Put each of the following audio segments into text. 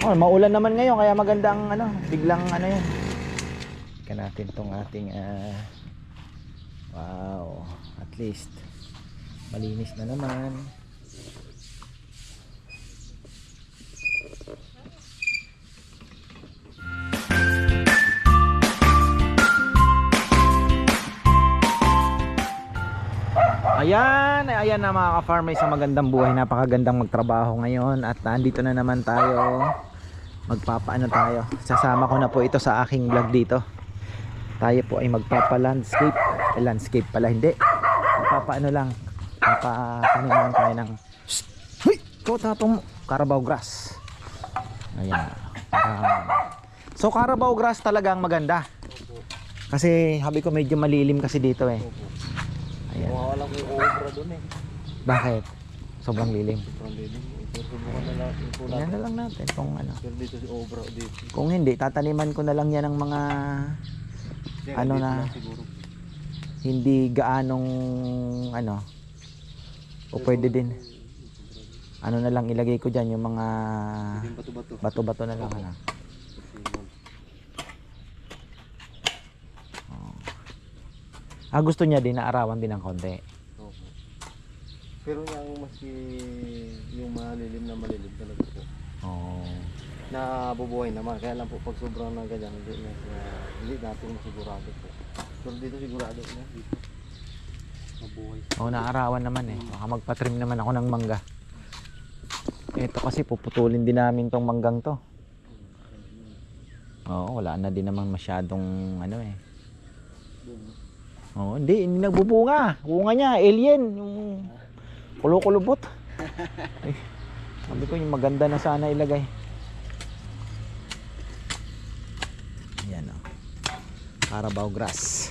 Oh, maulan naman ngayon kaya magandang ano, biglang ano 'yan. Ika natin tong ating ah, wow, at least malinis na naman. Ayan, ayan na mga ka-farmer sa magandang buhay, napakagandang magtrabaho ngayon at nandito na naman tayo. Magpapaano tayo? Sasama ko na po ito sa aking vlog dito. Tayo po ay magpapa-landscape. Eh, landscape pala hindi. Magpapaano lang. Papataniman tayo ng! Ikaw tatong Carabao grass. Ayan. Ah. so Carabao grass talagang maganda. Kasi habi ko medyo malilim kasi dito eh. Ayan. Mawawala ko obra doon eh. Bakit? Sobrang lilim. Sobrang lilim. Pero subukan na lang. Yan na lang natin kung ano. Pero dito si obra dito. Kung hindi, tataniman ko na lang yan ng mga Yan, Ano na? hindi gaanong ano. O pwede din. Ano na lang ilagay ko dyan yung mga bato-bato. bato-bato na lang. Ano. Ah, gusto niya din na arawan din ng konti. Opo. Pero yung maski yung malilim na malilim talaga po. Oo. Nabubuhay naman. Kaya lang po pag sobrang ng ganyan, hindi, na, hindi natin masigurado po. Pero dito sigurado na. Dito. Mabuhay. Oo, naarawan naman eh. Baka magpatrim naman ako ng mangga. Ito kasi puputulin din namin tong manggang to. Oo, wala na din naman masyadong ano eh. Oo, hindi, hindi nagbubunga. Bunga niya, alien. Yung kulukulubot. eh, sabi ko yung maganda na sana ilagay. Ayan o. Carabao grass.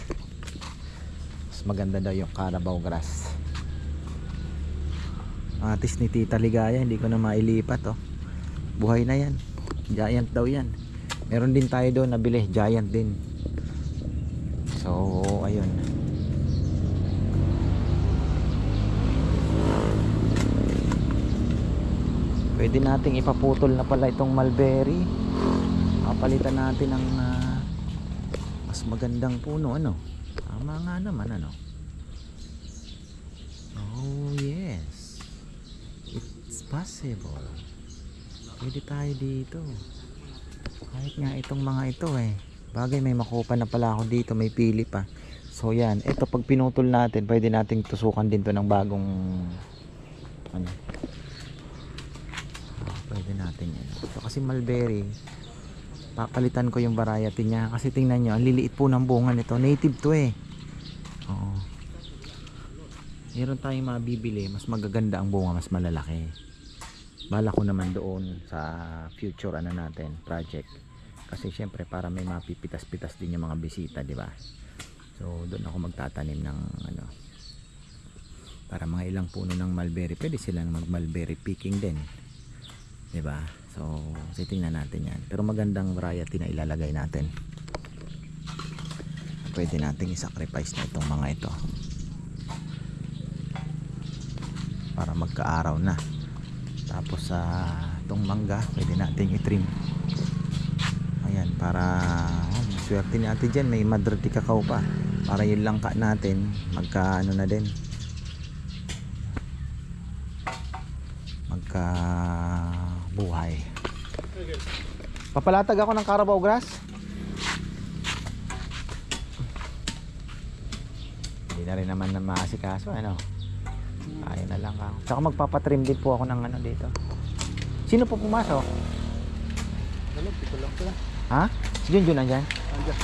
Mas maganda daw yung Carabao grass. Atis ni Tita Ligaya, hindi ko na mailipat oh. Buhay na yan. Giant daw yan. Meron din tayo doon nabili, giant din. So, ayun. Pwede nating ipaputol na pala itong mulberry. Kapalitan natin ng ah, mas magandang puno ano. Tama nga naman ano. Oh yes. It's possible. Pwede tayo dito. Kahit nga itong mga ito eh. Bagay may makupa na pala ako dito. May pili pa. So yan. Ito pag pinutol natin, pwede nating tusukan din to ng bagong ano. Pwede natin yan. So kasi mulberry, papalitan ko yung variety niya. Kasi tingnan nyo, ang liliit po ng bunga nito. Native to eh. Oo. Meron tayong mabibili, mas magaganda ang bunga, mas malalaki. Bala ko naman doon sa future ano natin, project. Kasi syempre para may mapipitas-pitas din yung mga bisita, di ba? So doon ako magtatanim ng ano para mga ilang puno ng mulberry, pwede silang mag mulberry picking din. 'Di ba? So titingnan natin 'yan. Pero magandang variety na ilalagay natin. Pwede nating i-sacrifice na itong mga ito. Para magkaaraw na. Tapos sa itong mangga, pwede nating i-trim. Para oh, swerte natin dyan. May Madrid cacao pa. Para yung langka natin, magka ano na din. Magka buhay. Papalatag ako ng Carabao grass. Hindi na rin naman na maasikaso, ano. Kaya na lang ako. Tsaka magpapatrim din po ako ng ano dito. Sino po pumasok? Ano, dito lang. Ha? Si Junjun nandyan? Andiyan.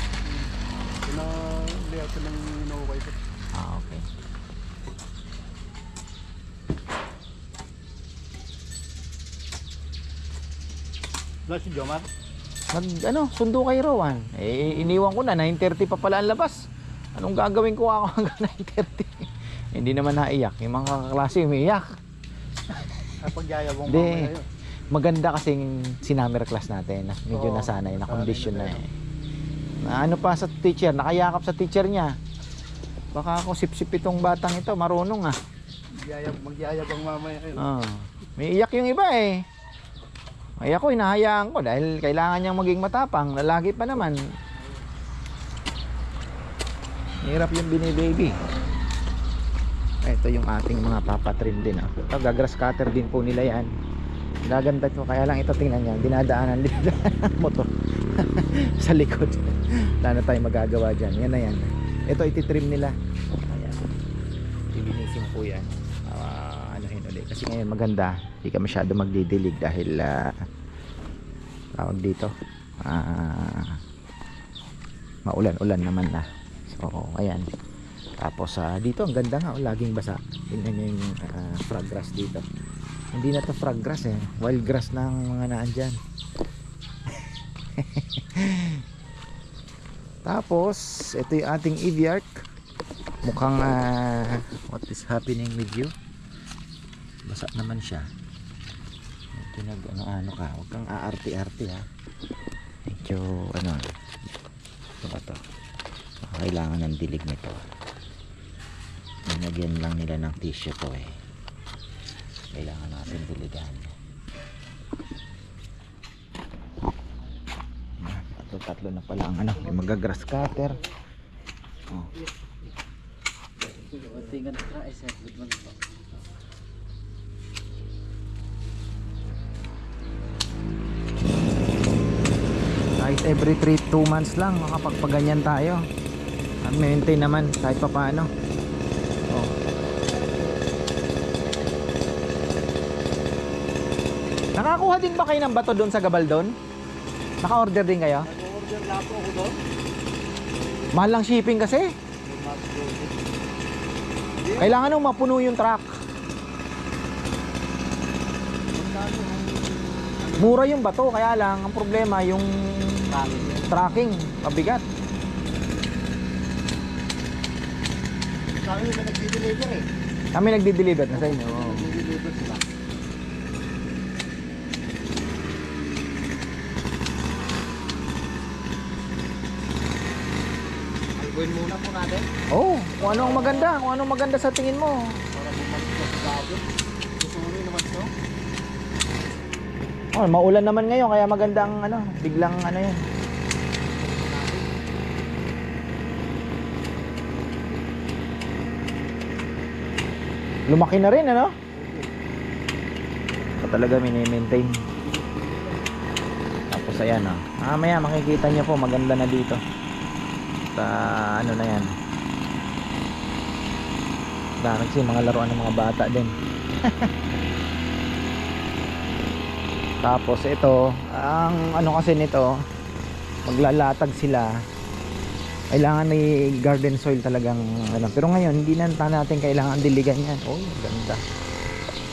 Pina-layout ko ng inuukay ko. Ah, okay. Wala si Jomar? Mag, ano, sundo kay Rowan. Eh, iniwan ko na, 9.30 pa pala ang labas. Anong gagawin ko ako hanggang 9.30? Hindi naman naiyak. Yung mga kaklase umiiyak. Kapag yayabong mamaya yun. Maganda kasing sinummer class natin. na Medyo Oo, nasanay, na nasanay condition na na eh. Na ano pa sa teacher, nakayakap sa teacher niya. Baka ako sip-sip itong batang ito, marunong ah. Magyayab, magyayabang mamaya yun. Oh. May iyak yung iba eh. Ay ako, hinahayaan ko dahil kailangan niyang maging matapang. Lalaki pa naman. Hirap yung binibaby. Ito yung ating mga papatrim din. Oh. Ito, gagrass cutter din po nila yan. Gaganda to. Kaya lang ito tingnan niya. Dinadaanan ng motor. sa likod. Wala na tayong magagawa dyan. Yan na yan. Ito ititrim nila. Ayan. Lilinisin po yan. Ah, anuhin ulit. Kasi ngayon maganda. Hindi ka masyado magdidilig dahil ah, tawag dito. Ah, maulan-ulan naman na. So, ayan. Tapos ah, dito ang ganda nga, laging basa. Tingnan niyo yung ah, frog grass dito. Hindi na to frog grass eh, wild grass na ang mga naandyan. Tapos, ito yung ating Eviark. Mukhang ah, what is happening with you? Basa naman siya. Ito nag ano ano ka, huwag kang aarti-arti ha. Medyo ano, ito ba to? Kailangan ng dilig nito. Nilagyan lang nila ng tissue to eh. Kailangan natin diligan. Tatlo, tatlo na pala ang ano. May magagrass cutter. Oh. Kahit every 3 2 months lang makapagpaganyan tayo. Maintain naman kahit pa paano. Oh. Nakakuha din ba kayo ng bato doon sa Gabaldon? Naka-order din kayo? Nag-order na po ako doon. Mahal lang shipping kasi. Kailangan nung mapuno yung truck. Mura yung bato, kaya lang ang problema yung tracking, pabigat. Sa akin na nag-deliver eh. Kami nagdi-deliver na sa inyo. Nag-deliver sila. Albuin muna po natin Oh, kung ano ang maganda, kung ano ang maganda sa tingin mo. para bumalik na sa gabon. Susuri naman ito. Oh, maulan naman ngayon kaya maganda ang ano, biglang ano 'yan. Lumaki na rin ano? Ito talaga mini-maintain. Tapos ayan oh. Mamaya makikita niyo po maganda na dito. Sa ano na 'yan. Dahil kasi mga laruan ng mga bata din. Tapos ito, ang ano kasi nito, maglalatag sila. Kailangan may garden soil talagang ano. Pero ngayon, hindi na natin kailangan diligan yan. Oh, ganda.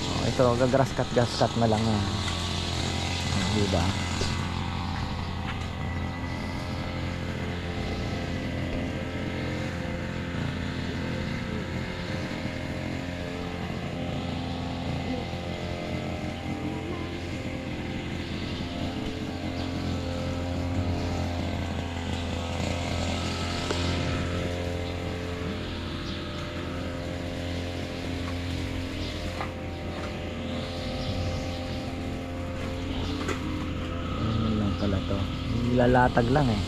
Oh, ito, gagrass cut, gas cut na lang. Ah. Ah, di ba? Ano lang pala to. Nilalatag lang eh.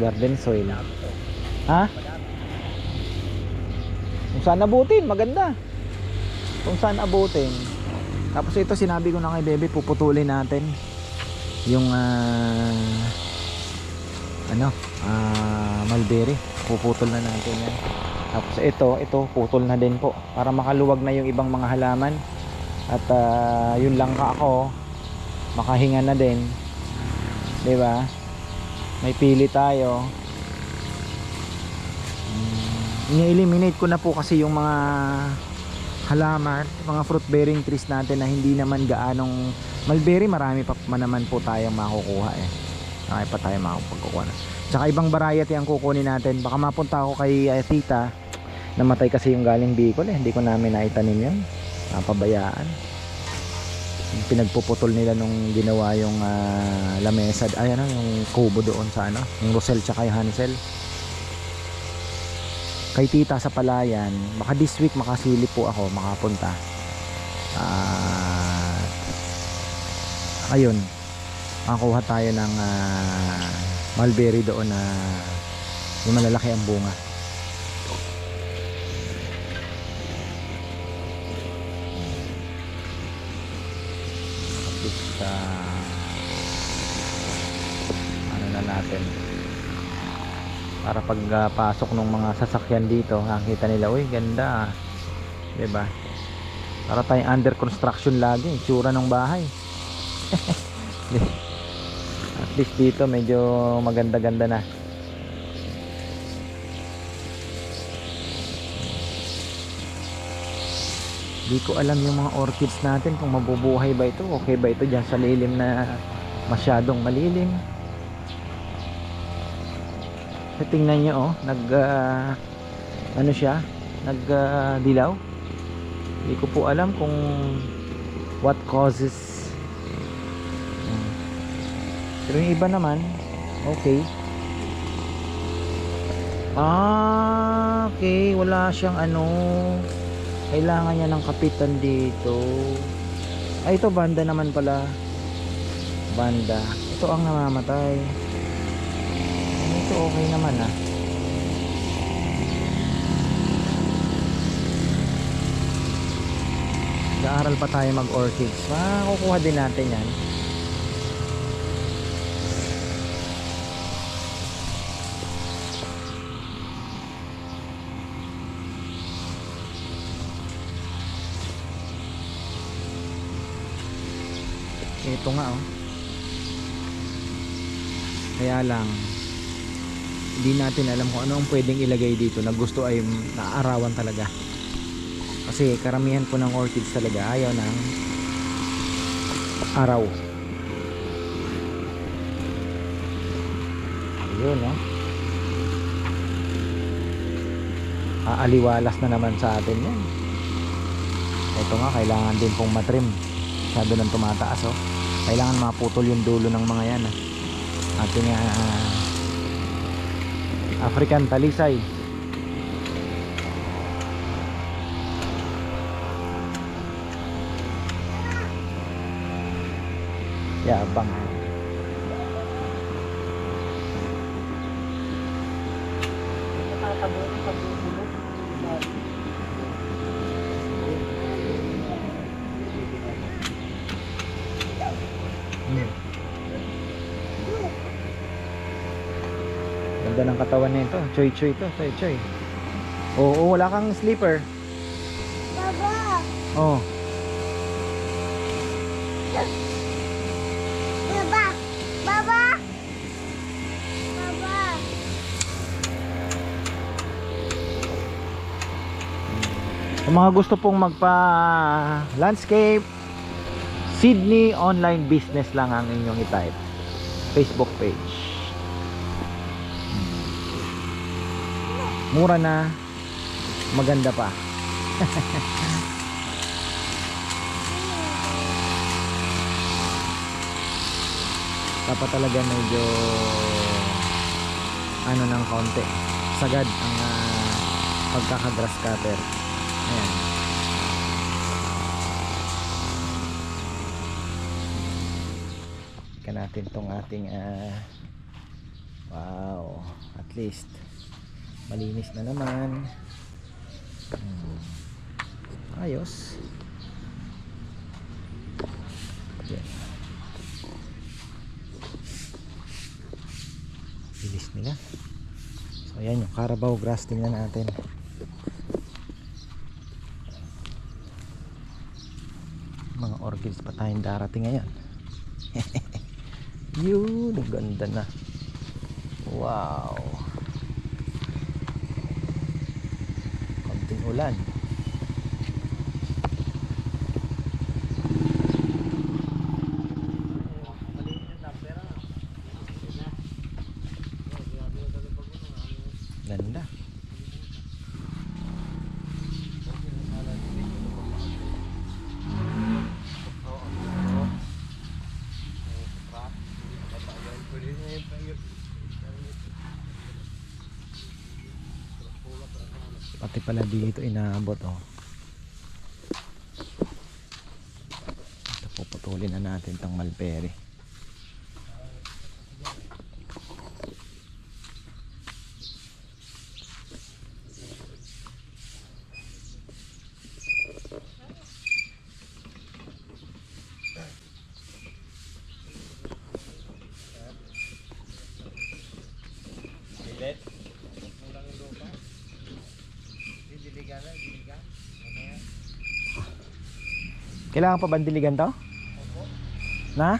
Garden soil. Ha? Kung saan abutin, maganda. Kung saan abutin. Tapos ito sinabi ko na kay Bebe, puputulin natin yung ah, ano, ah, mulberry. Puputol na natin yan. Tapos ito, ito putol na din po para makaluwag na yung ibang mga halaman. At ah, yun lang ka ako makahinga na din. 'Di ba? May pili tayo. Mm, Ini-eliminate ko na po kasi yung mga halaman, mga fruit bearing trees natin na hindi naman gaanong mulberry, marami pa man naman po tayong makukuha eh. Marami pa tayong makakapagkukuha na. Tsaka ibang variety ang kukunin natin. Baka mapunta ako kay eh, tita. Namatay kasi yung galing Bicol eh. Hindi ko namin naitanim yun. Napabayaan yung pinagpuputol nila nung ginawa yung ah, lamesa. Ay ano yung kubo doon sa ano yung Rosel tsaka yung Hansel. Kay tita sa palayan baka this week makasilip po ako makapunta. At ayun. Makakuha tayo ng ah, mulberry doon na yung malalaki ang bunga sa ano na natin. Para pag ah, pasok ng mga sasakyan dito nakita nila uy ganda ba para tayong under construction lagi itsura ng bahay. At least dito medyo maganda-ganda na Di ko alam yung mga orchids natin kung mabubuhay ba ito. Okay ba ito dyan sa lilim na masyadong malilim. So, tingnan nyo oh, nag ah, ano siya, nag ah, dilaw. Hindi ko po alam kung what causes. Hmm. Pero yung iba naman, okay. Ah, okay, wala siyang ano, kailangan niya ng kapitan dito. Ay, ito banda naman pala. Banda. Ito ang namamatay. Ito okay naman ah. Nag-aaral pa tayo mag-orchids. Makukuha din natin yan. Ito nga oh. Kaya lang hindi natin alam kung ano ang pwedeng ilagay dito na gusto ay naaarawan talaga. Kasi karamihan po ng orchids talaga ayaw ng araw. Ayun oh. Aaliwalas na naman sa atin yan. Ito nga kailangan din pong matrim masyado nang tumataas oh. Kailangan maputol yung dulo ng mga yan ah. Ating ah, African talisay. Yabang. Hmm. Ganda ng katawan nito. Choy choy to, choy choy. Oo, wala kang sleeper. Baba! Oh, Baba! Baba! Baba! Sa mga gusto pong magpa landscape, Sydney online business lang ang inyong i-type. Facebook page. Mura na, maganda pa. Dapat talaga medyo ano ng konti. Sagad ang ah, pagkaka-grass cutter. Ayan. Ika natin tong ating ah, wow, at least malinis na naman. Hmm. Ayos. Yan. Bilis nila. So ayan yung Carabao grass tingnan natin. mga orchids pa tayong darating ngayon yun ang ganda na wow konting ulan pala dito inaabot oh ito po putulin na natin tong mulberry. Kailangan pa bandiligan to? Na?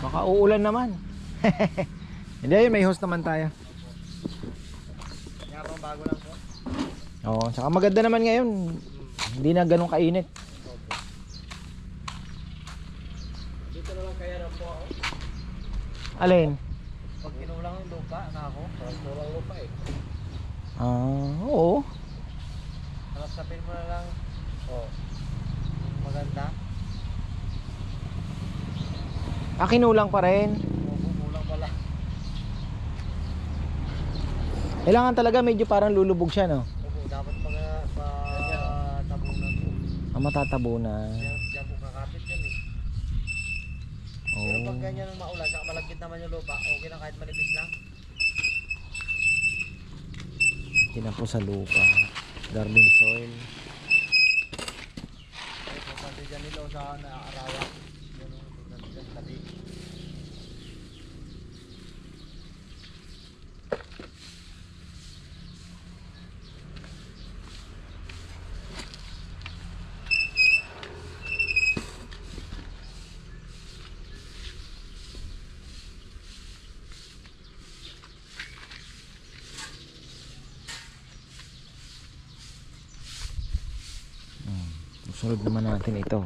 Baka uulan naman. Hindi, may host naman tayo. Kaya pang bago lang po. Oo, saka maganda naman ngayon. Hindi na ganun kainit. Dito na lang kaya rin po ako. Alin? Pag kinulang yung lupa na ako, parang kulang lupa eh. Ah, oo. Tapos sapin mo na lang, oh, maganda. Ah, kinulang pa rin. O, kulang pala. Kailangan talaga medyo parang lulubog siya, no? Opo, dapat pag pa tabunan po. Ah, matatabo na. Diyan, po kakapit yan eh. Pero Oo. pag ganyan ang maulan, saka malagkit naman yung lupa, okay lang kahit manipis lang. Tinan po sa lupa. Garden soil. Kung pati dyan nila sa naaarawan. Yan o, dyan tabi. Susunod naman natin ito.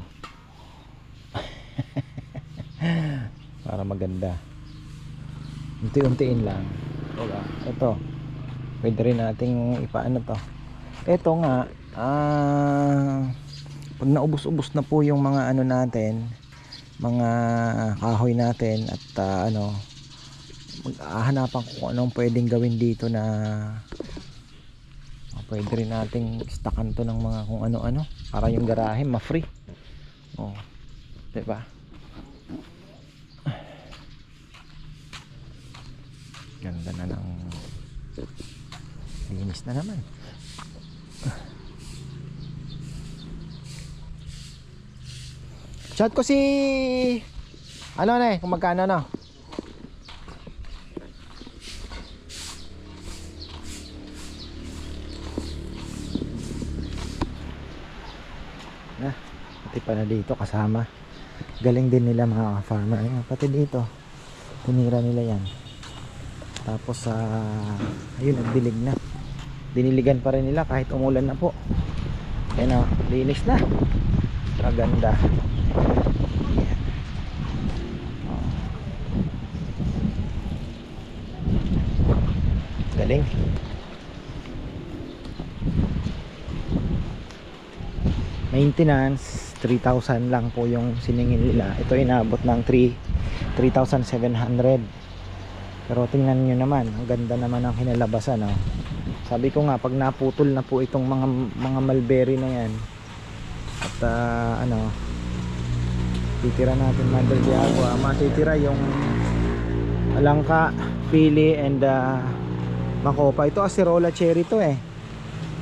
Para maganda. Unti-untiin lang. Diba? Ito. Pwede rin nating ipaano to. Ito nga, ah, pag naubos-ubos na po yung mga ano natin, mga kahoy natin at ah, ano, maghahanapan ko kung anong pwedeng gawin dito na pwede rin nating stackan to ng mga kung ano-ano para yung garahe ma-free. Oh. 'Di ba? Ganda na ng linis na naman. Chat ko si ano na eh, kung magkano no? na pala dito kasama. Galing din nila mga farmer. Ayun pati dito tinira nila yan. Tapos sa ayun nagdilig na. Diniligan pa rin nila kahit umulan na po. Ayun o linis na. Kaganda Yan. Oh. galing. Maintenance 3,000 lang po yung siningil nila. Ito inabot ng 3 3,700 pero tingnan nyo naman ang ganda naman ang kinalabasan no? sabi ko nga pag naputol na po itong mga mga mulberry na yan at ah, ano titira natin mother de agua matitira yung alangka pili and ah, makopa. Ito asirola cherry to eh.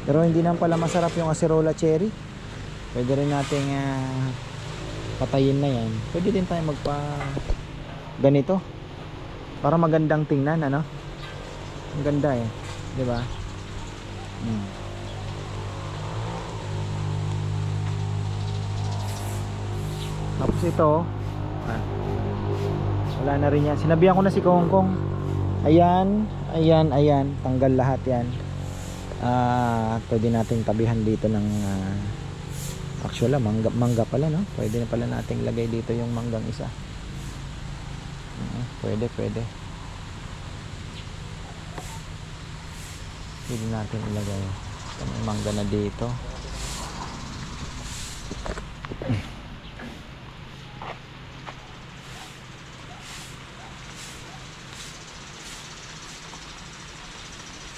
Pero hindi naman pala masarap yung asirola cherry pwede rin nating ah, patayin na yan. Pwede din tayo magpa ganito. Para magandang tingnan ano? Ang ganda eh. Di ba? Hmm. tapos ito ah, wala na rin yan. Sinabihan ko na si Kongkong. Ayan ayan ayan. Tanggal lahat yan. Ah pwede nating tabihan dito ng ah, Actually, mangga, mangga pala, no? Pwede na pala nating lagay dito yung manggang isa. Oo, pwede, pwede. Pwede natin ilagay. Ito may mangga na dito.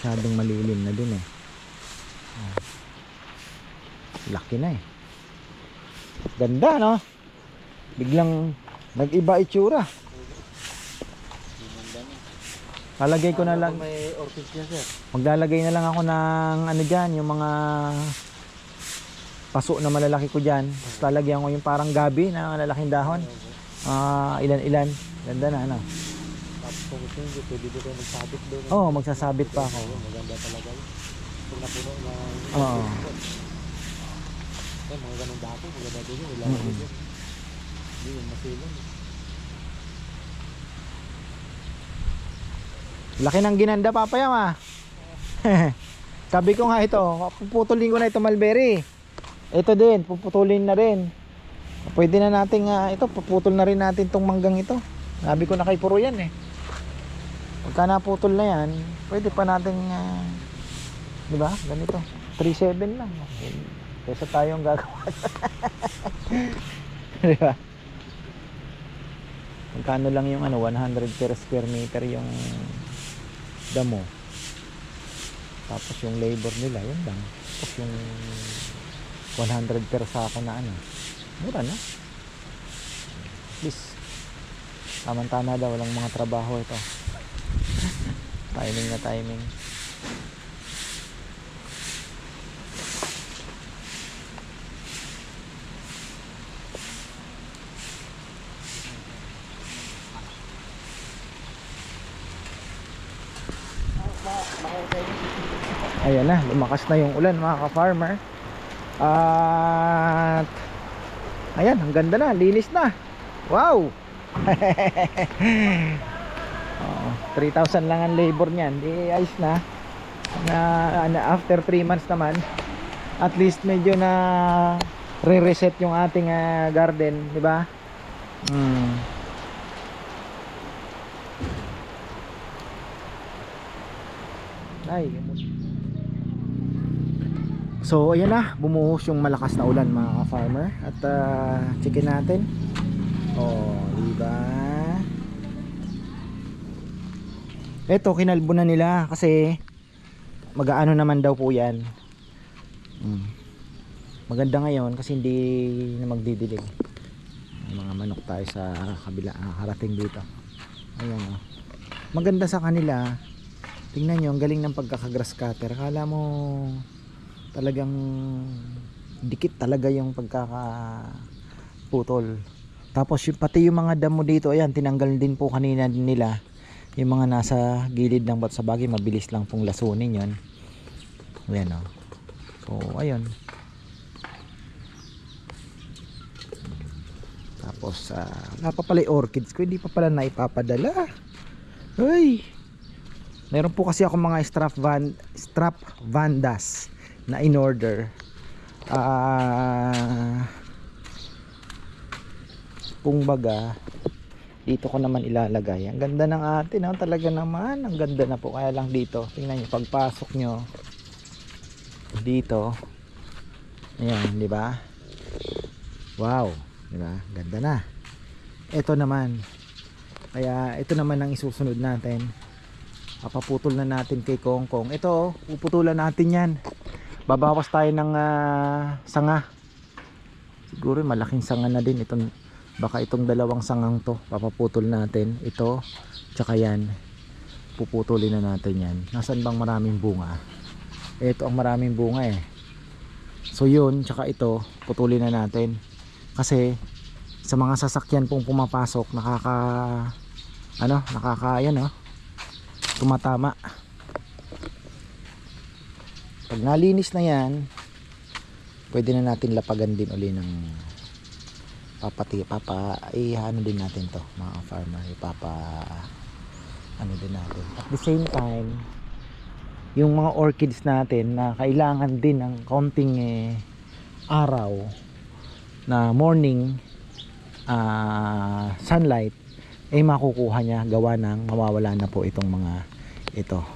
Masyadong malilim na dun eh. Laki na eh. Ganda, no? Biglang nag-iba itsura. Lalagay ko na lang, May orchids niya sir. maglalagay na lang ako ng ano dyan, yung mga paso na malalaki ko dyan. Tapos lalagyan ko yung parang gabi na malalaking dahon. Ah, ilan-ilan. Ganda na, ano? Tapos kung gusto nyo, pwede dito magsabit doon. Oo, oh, magsasabit pa ako. Maganda talaga. Pag napuno na... Oo. Eh, mga ganun dati, maganda din yun. Mm-mm. din yun. Hindi yun, masilong. Laki ng ginanda papaya ma. Sabi ko nga ito, puputulin ko na ito mulberry. Ito din, puputulin na rin. Pwede na nating ah, ito, puputol na rin natin tong manggang ito. Sabi ko na kay puro yan eh. Pagka naputol na yan, pwede pa nating ah, di ba? Ganito. 3.7 lang. Kesa tayong gagawa. di ba? Magkano lang yung ano, 100 per square meter yung damo. Tapos yung labor nila, yun lang. Tapos yung 100 per sako na ano. Mura na. Please. Tama-tama daw, walang mga trabaho ito. timing na timing. Ayan na, lumakas na yung ulan mga ka-farmer. At ayan, ang ganda na, linis na. Wow! Oo, 3,000 lang ang labor niyan. Di ayos na. Na, na after 3 months naman, at least medyo na re-reset yung ating ah, garden, di ba? Hmm. Ay, So ayan na, bumuhos yung malakas na ulan mga ka-farmer at uh, checkin natin. Oh, di ba? Ito kinalbo na nila kasi mag-aano naman daw po 'yan. Mm. Maganda ngayon kasi hindi na magdidilig. Mga manok tayo sa kabila ah, harating dito. Ayan oh. Maganda sa kanila. Tingnan nyo, ang galing ng pagkaka-grass cutter. Akala mo talagang dikit talaga yung pagkakaputol. Tapos yung, pati yung mga damo dito, ayan, tinanggal din po kanina nila. Yung mga nasa gilid ng bat sa bagay, mabilis lang pong lasunin yon. Ayan o. So, ayun. Tapos, ah, wala pa pala orchids ko, hindi pa pala naipapadala. Ay! Meron po kasi ako mga strap van strap vandas na in order. Ah kung baga dito ko naman ilalagay. Ang ganda ng atin, no? talaga naman. Ang ganda na po. Kaya lang dito, tingnan niyo pagpasok nyo dito. Ayan, di ba? Wow, di? Ganda na. Ito naman. Kaya ito naman ang isusunod natin papaputol na natin kay Kong Kong ito oh, puputulan natin yan babawas tayo ng ah, sanga. Siguro malaking sanga na din. Itong baka itong dalawang sangang to papaputol natin. Ito tsaka yan. Puputulin na natin yan. Nasan bang maraming bunga? Ito ang maraming bunga eh. So yun tsaka ito putulin na natin. Kasi sa mga sasakyan pong pumapasok nakaka ano nakaka yan oh tumatama pag nalinis na yan pwede na natin lapagan din uli ng papati papa eh ano din natin to mga farmer ipapa ano din natin. At the same time yung mga orchids natin na kailangan din ng konting eh, araw na morning ah, sunlight ay makukuha niya gawa ng mawawala na po itong mga ito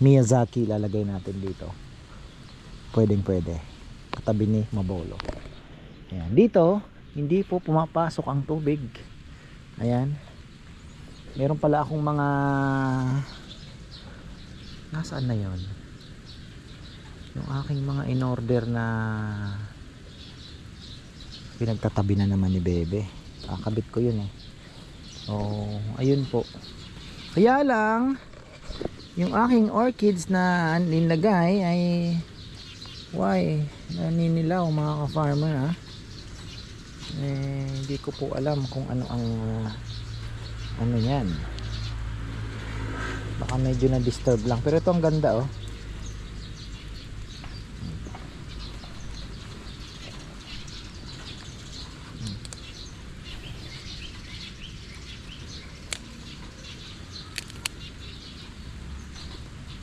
Miyazaki lalagay natin dito. Pwedeng pwede. Katabi ni Mabolo. Ayan. Dito hindi po pumapasok ang tubig. Ayan. Meron pala akong mga nasaan na yon yung aking mga in order na pinagtatabi na naman ni Bebe. Kakabit ko yun eh. So, ayun po. Kaya lang, yung aking orchids na nilagay ay why? Naninilaw mga ka-farmer ha eh, hindi ko po alam kung ano ang uh, ano yan. Baka medyo na disturb lang. Pero ito ang ganda oh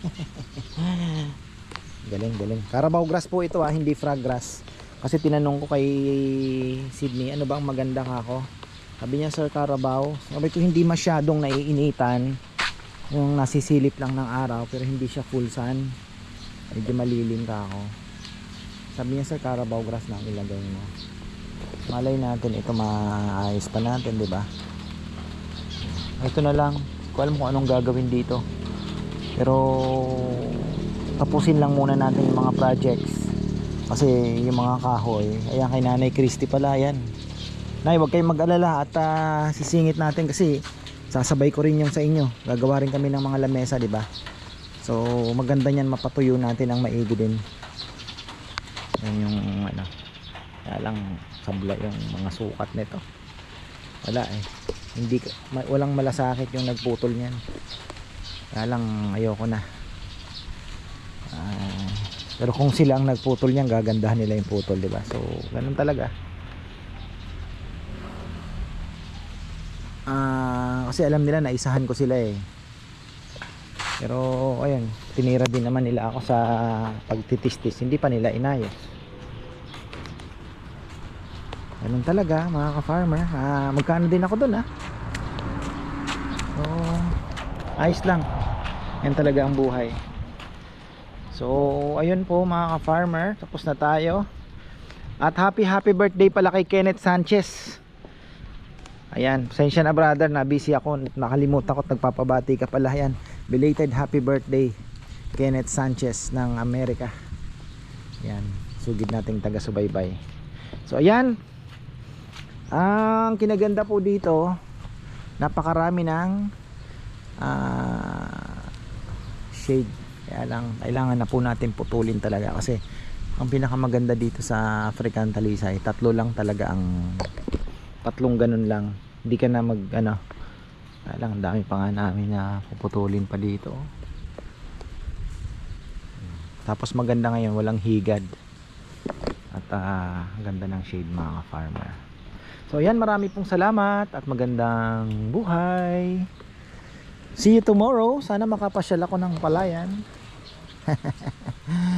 Galing, galing. Carabao grass po ito ah, hindi frog grass. Kasi tinanong ko kay Sydney, ano ba ang maganda ako? Sabi niya, Sir Carabao, sabi ko hindi masyadong naiinitan. Yung nasisilip lang ng araw, pero hindi siya full sun. Medyo malilim ka ako. Sabi niya, Sir Carabao grass na ang ilagay mo. Malay natin, ito maayos pa natin, di ba? Ito na lang. Hindi ko alam kung anong gagawin dito. Pero tapusin lang muna natin yung mga projects. Kasi yung mga kahoy ayan kay nanay Christy pala yan nay huwag kayong mag-alala at ah, sisingit natin kasi sasabay ko rin yung sa inyo. Gagawa rin kami ng mga lamesa di ba? So maganda niyan mapatuyo natin ang maigi din. Yan yung ano kaya lang sabla yung mga sukat nito. Wala eh. Hindi walang malasakit yung nagputol niyan kaya lang ayoko na Ah, pero kung sila ang nagputol niyan, gagandahan nila yung putol, 'di ba? So, ganun talaga. Ah, kasi alam nila na isahan ko sila eh. Pero ayun, tinira din naman nila ako sa pagtitistis, hindi pa nila inayos. Ganun talaga, mga ka-farmer. Ah, magkano din ako doon ah. So, ayos lang. Yan talaga ang buhay. So, ayun po mga ka-farmer, tapos na tayo. At happy happy birthday pala kay Kenneth Sanchez. Ayan, pasensya na brother, na busy ako, nakalimutan ko at nagpapabati ka pala. Ayan, belated happy birthday Kenneth Sanchez ng Amerika. Ayan, sugid nating taga-subaybay. So, ayan. Ang kinaganda po dito, napakarami ng ah, shade. Kaya lang kailangan na po natin putulin talaga kasi ang pinakamaganda dito sa African Talisay tatlo lang talaga ang tatlong ganun lang. Hindi ka na mag ano kaya lang ang dami pa nga namin na puputulin pa dito. Tapos maganda ngayon walang higad. At ang ganda ng shade mga farmer so yan marami pong salamat at magandang buhay See you tomorrow. Sana makapasyal ako ng palayan.